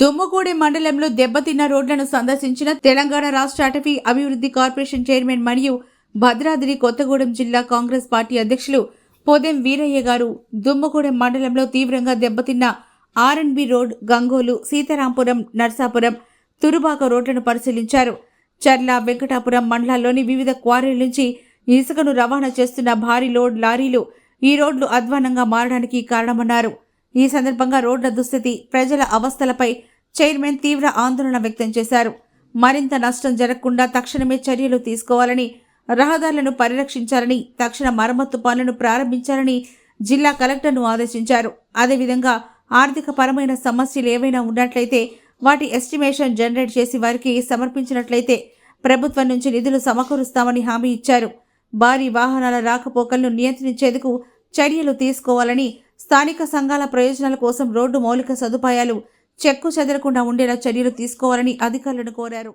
దుమ్ముగూడి మండలంలో దెబ్బతిన్న రోడ్లను సందర్శించిన తెలంగాణ రాష్ట్ర అటవీ అభివృద్ధి కార్పొరేషన్ చైర్మన్ మరియు భద్రాద్రి కొత్తగూడెం జిల్లా కాంగ్రెస్ పార్టీ అధ్యక్షులు పోదెం వీరయ్య గారు దుమ్మగూడెం మండలంలో తీవ్రంగా దెబ్బతిన్న ఆర్ఎన్బి రోడ్ గంగోలు సీతారాంపురం నర్సాపురం తురుబాక రోడ్లను పరిశీలించారు. చర్ల వెంకటాపురం మండలాల్లోని వివిధ క్వారీల నుంచి ఇసుకను రవాణా చేస్తున్న భారీ లోడ్ లారీలు ఈ రోడ్లు అధ్వానంగా మారడానికి కారణమన్నారు. ఈ సందర్భంగా రోడ్ల దుస్థితి ప్రజల అవస్థలపై చైర్మన్ తీవ్ర ఆందోళన వ్యక్తం చేశారు. మరింత నష్టం జరగకుండా తక్షణమే చర్యలు తీసుకోవాలని రహదారులను పరిరక్షించాలని తక్షణ మరమ్మత్తు పనులను ప్రారంభించాలని జిల్లా కలెక్టర్ను ఆదేశించారు. అదేవిధంగా ఆర్థిక పరమైన సమస్యలు ఏవైనా ఉన్నట్లయితే వాటి ఎస్టిమేషన్ జనరేట్ చేసి వారికి సమర్పించినట్లయితే ప్రభుత్వం నుంచి నిధులు సమకూరుస్తామని హామీ ఇచ్చారు. భారీ వాహనాల రాకపోకలను నియంత్రించేందుకు చర్యలు తీసుకోవాలని స్థానిక సంఘాల ప్రయోజనాల కోసం రోడ్డు మౌలిక సదుపాయాలు చెక్కు చెదరకుండా ఉండేలా చర్యలు తీసుకోవాలని అధికారులను కోరారు.